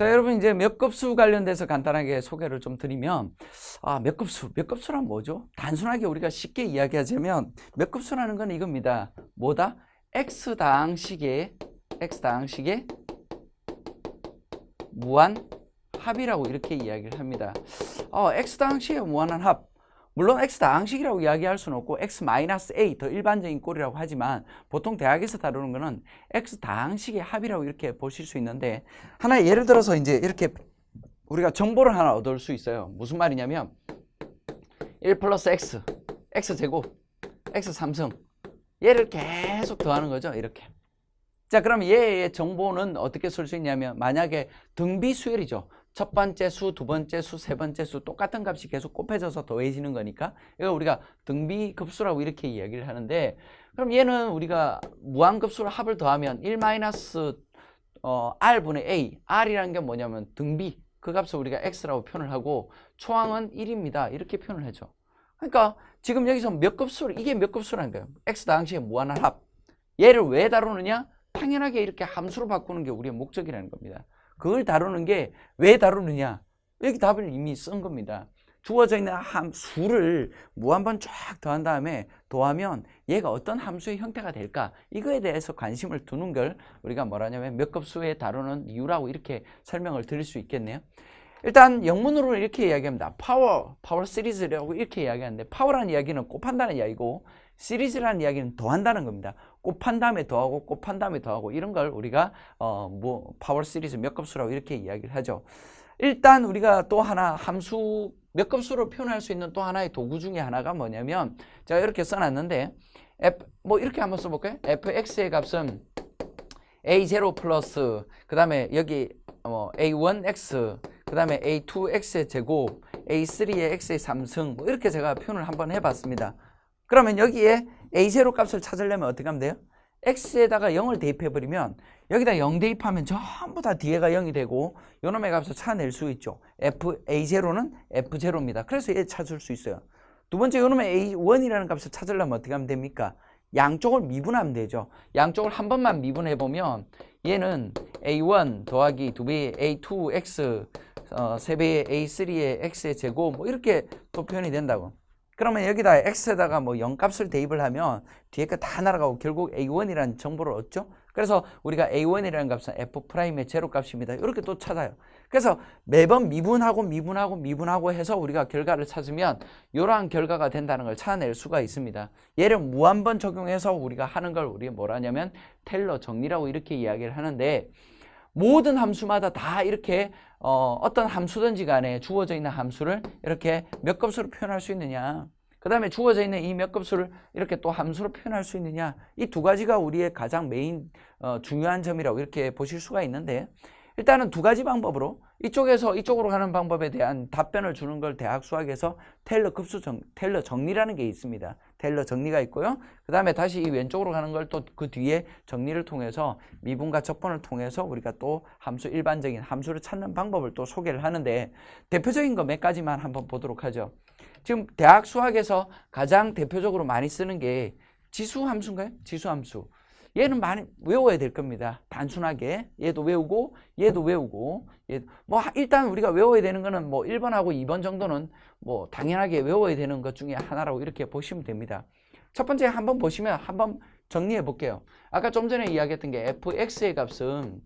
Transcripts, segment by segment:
자, 여러분 이제 몇 급수 관련돼서 간단하게 소개를 좀 드리면 아, 몇 급수, 몇 급수란 뭐죠? 단순하게 우리가 쉽게 이야기하자면 몇 급수라는 건 이겁니다. 뭐다? x 당 식의 x 당 식의 무한 합이라고 이렇게 이야기를 합니다. 어, x 당 식의 무한한 합. 물론 x 다항식이라고 이야기할 수는 없고 x 마이너스 a 더 일반적인 꼴이라고 하지만 보통 대학에서 다루는 거는 x 다항식의 합이라고 이렇게 보실 수 있는데 하나 예를 들어서 이제 이렇게 우리가 정보를 하나 얻을 수 있어요. 무슨 말이냐면 1 플러스 x, x 제곱, x 3승 얘를 계속 더하는 거죠. 이렇게. 자, 그럼 얘의 정보는 어떻게 쓸 수 있냐면 만약에 등비 수열이죠. 첫 번째 수, 두 번째 수, 세 번째 수 똑같은 값이 계속 곱해져서 더해지는 거니까 이거 우리가 등비 급수라고 이렇게 이야기를 하는데 그럼 얘는 우리가 무한급수로 합을 더하면 1 마이너스 어, r분의 a, r이라는 게 뭐냐면 등비 그 값을 우리가 x라고 표현을 하고 초항은 1입니다. 이렇게 표현을 해줘. 그러니까 지금 여기서 몇 급수를 이게 몇 급수라는 거예요. x 당시의 무한한 합. 얘를 왜 다루느냐? 당연하게 이렇게 함수로 바꾸는 게 우리의 목적이라는 겁니다. 그걸 다루는 게 왜 다루느냐? 여기 답을 이미 쓴 겁니다. 주어져 있는 함 수를 무한번 쫙 더한 다음에 더하면 얘가 어떤 함수의 형태가 될까? 이거에 대해서 관심을 두는 걸 우리가 뭐라냐면 몇 급수에 다루는 이유라고 이렇게 설명을 드릴 수 있겠네요. 일단 영문으로 이렇게 이야기합니다. 파워, 파워 시리즈라고 이렇게 이야기하는데 파워라는 이야기는 곱한다는 이야기고 시리즈라는 이야기는 더한다는 겁니다. 곱한 다음에 더하고 곱한 다음에 더하고 이런 걸 우리가 어 뭐 파워 시리즈 몇 급수라고 이렇게 이야기를 하죠. 일단 우리가 또 하나 함수 몇 급수로 표현할 수 있는 또 하나의 도구 중에 하나가 뭐냐면 제가 이렇게 써놨는데 f 뭐 이렇게 한번 써볼까요? fx의 값은 a0 플러스 그 다음에 여기 뭐 a1x 그 다음에 a2x의 제곱 a3의 x의 3승 뭐 이렇게 제가 표현을 한번 해봤습니다. 그러면 여기에 a0 값을 찾으려면 어떻게 하면 돼요? x에다가 0을 대입해버리면 여기다 0 대입하면 전부 다 뒤에가 0이 되고 요놈의 값을 찾아낼 수 있죠. f, a0는 f0입니다. 그래서 얘 찾을 수 있어요. 두 번째 요놈의 a1이라는 값을 찾으려면 어떻게 하면 됩니까? 양쪽을 미분하면 되죠. 양쪽을 한 번만 미분해 보면 얘는 a1 더하기 2배의 a2x 어, 3배의 a3의 x의 제곱 뭐 이렇게 또 표현이 된다고. 그러면 여기다 x에다가 뭐 0값을 대입을 하면 뒤에 거 다 날아가고 결국 a1이라는 정보를 얻죠. 그래서 우리가 a1이라는 값은 f'의 제로 값입니다. 이렇게 또 찾아요. 그래서 매번 미분하고 미분하고 미분하고 해서 우리가 결과를 찾으면 이러한 결과가 된다는 걸 찾아낼 수가 있습니다. 얘를 무한번 적용해서 우리가 하는 걸 우리가 뭐라냐면 텔러 정리라고 이렇게 이야기를 하는데 모든 함수마다 다 이렇게 어, 어떤 함수든지 간에 주어져 있는 함수를 이렇게 몇 값으로 표현할 수 있느냐. 그 다음에 주어져 있는 이 몇 값을 이렇게 또 함수로 표현할 수 있느냐. 이 두 가지가 우리의 가장 메인 어, 중요한 점이라고 이렇게 보실 수가 있는데 일단은 두 가지 방법으로 이쪽에서 이쪽으로 가는 방법에 대한 답변을 주는 걸 대학 수학에서 테일러 급수 정, 테일러 정리라는 게 있습니다. 테일러 정리가 있고요. 그 다음에 다시 이 왼쪽으로 가는 걸 또 그 뒤에 정리를 통해서 미분과 적분을 통해서 우리가 또 함수 일반적인 함수를 찾는 방법을 또 소개를 하는데 대표적인 거 몇 가지만 한번 보도록 하죠. 지금 대학 수학에서 가장 대표적으로 많이 쓰는 게 지수 함수인가요? 지수 함수. 얘는 많이 외워야 될 겁니다. 단순하게 얘도 외우고 얘도 외우고 얘, 뭐 일단 우리가 외워야 되는 거는 뭐 1번하고 2번 정도는 뭐 당연하게 외워야 되는 것 중에 하나라고 이렇게 보시면 됩니다. 첫 번째 한번 보시면 한번 정리해 볼게요. 아까 좀 전에 이야기했던 게 fx의 값은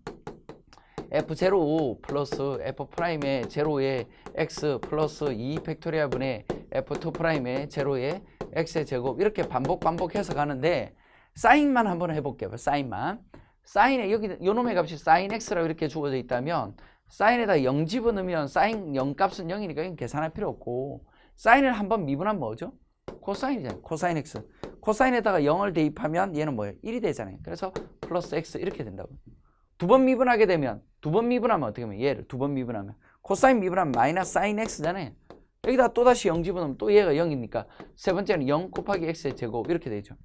f0 플러스 f'의 제로의 x 플러스 2 팩토리아 분의 f2'의 제로의 x의 제곱 이렇게 반복 반복해서 가는데 사인만 한번 해볼게요. 사인만. 사인에 여기 요놈의 값이 사인 x라고 이렇게 주어져 있다면 사인에다 0 집어넣으면 사인 0 값은 0이니까 이건 계산할 필요 없고 사인을 한번 미분하면 뭐죠? 코사인이잖아요. 코사인 x. 코사인에다가 0을 대입하면 얘는 뭐예요? 1이 되잖아요. 그래서 플러스 x 이렇게 된다고. 두 번 미분하게 되면 두 번 미분하면 어떻게 하면 얘를 두 번 미분하면 코사인 미분하면 마이너스 사인 x잖아요. 여기다 또다시 0 집어넣으면 또 얘가 0이니까 세 번째는 0 곱하기 x의 제곱 이렇게 되죠.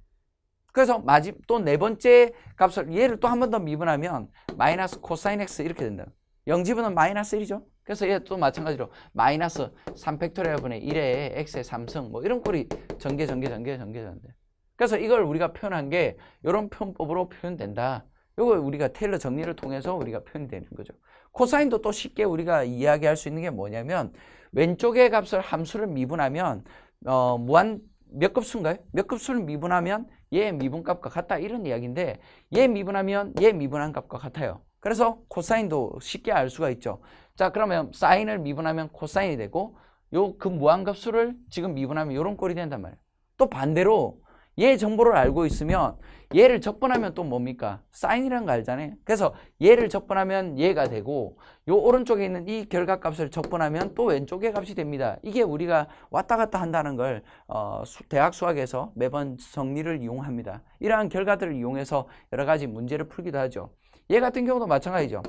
그래서 마지 또 네 번째 값을 얘를 또 한 번 더 미분하면 마이너스 코사인 x 이렇게 된다. 0 집어넣으면 마이너스 1이죠. 그래서 얘 또 마찬가지로 마이너스 3팩토리얼 분의 1의 x의 3승 뭐 이런 꼴이 전개 전개 전개 전개 전개. 그래서 이걸 우리가 표현한 게 이런 표현법으로 표현된다. 이거 우리가 테일러 정리를 통해서 우리가 표현되는 거죠. 코사인도 또 쉽게 우리가 이야기할 수 있는 게 뭐냐면 왼쪽의 값을 함수를 미분하면 어, 무한 몇 급수인가요? 몇 급수를 미분하면 얘 미분값과 같다 이런 이야기인데 얘 미분하면 얘 미분한 값과 같아요. 그래서 코사인도 쉽게 알 수가 있죠. 자 그러면 사인을 미분하면 코사인이 되고 요 그 무한값수를 지금 미분하면 요런 꼴이 된단 말이에요. 또 반대로 얘 정보를 알고 있으면 얘를 적분하면 또 뭡니까? 사인이라는 거 알잖아요. 그래서 얘를 적분하면 얘가 되고 요 오른쪽에 있는 이 결과값을 적분하면 또 왼쪽의 값이 됩니다. 이게 우리가 왔다 갔다 한다는 걸 어, 수- 대학 수학에서 매번 정리를 이용합니다. 이러한 결과들을 이용해서 여러 가지 문제를 풀기도 하죠. 얘 같은 경우도 마찬가지죠.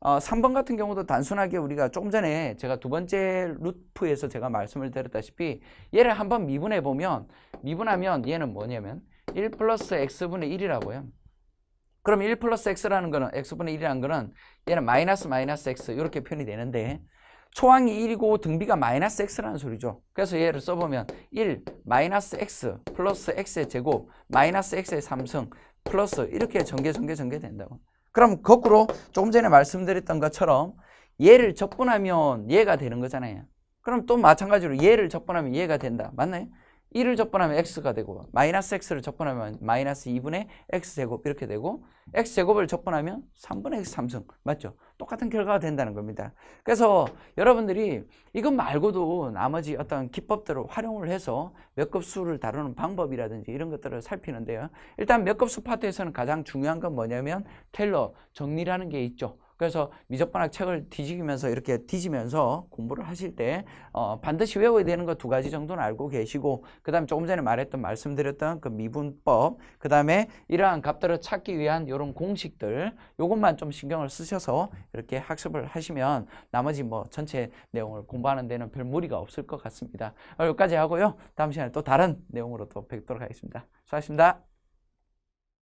어, 3번 같은 경우도 단순하게 우리가 조금 전에 제가 두 번째 루프에서 제가 말씀을 드렸다시피 얘를 한번 미분해 보면 미분하면 얘는 뭐냐면 1 플러스 x분의 1이라고요. 그럼 1 플러스 x라는 거는 x분의 1이라는 거는 얘는 마이너스 마이너스 x 이렇게 표현이 되는데 초항이 1이고 등비가 마이너스 x라는 소리죠. 그래서 얘를 써보면 1 마이너스 x 플러스 x의 제곱 마이너스 x의 3승 플러스 이렇게 전개 전개 전개 된다고. 그럼 거꾸로 조금 전에 말씀드렸던 것처럼 얘를 적분하면 얘가 되는 거잖아요. 그럼 또 마찬가지로 얘를 적분하면 얘가 된다. 맞나요? 1을 적분하면 x가 되고 마이너스 x를 적분하면 마이너스 2분의 x제곱 이렇게 되고 x제곱을 적분하면 3분의 x 3승 맞죠? 똑같은 결과가 된다는 겁니다. 그래서 여러분들이 이것 말고도 나머지 어떤 기법들을 활용을 해서 몇 급수를 다루는 방법이라든지 이런 것들을 살피는데요. 일단 몇 급수 파트에서는 가장 중요한 건 뭐냐면 테일러 정리라는 게 있죠. 그래서 미적분학 책을 뒤지면서 이렇게 뒤지면서 공부를 하실 때 어, 반드시 외워야 되는 거 두 가지 정도는 알고 계시고 그 다음에 조금 전에 말했던 말씀드렸던 그 미분법 그 다음에 이러한 값들을 찾기 위한 이런 공식들 요것만 좀 신경을 쓰셔서 이렇게 학습을 하시면 나머지 뭐 전체 내용을 공부하는 데는 별 무리가 없을 것 같습니다. 어, 여기까지 하고요. 다음 시간에 또 다른 내용으로 또 뵙도록 하겠습니다. 수고하셨습니다.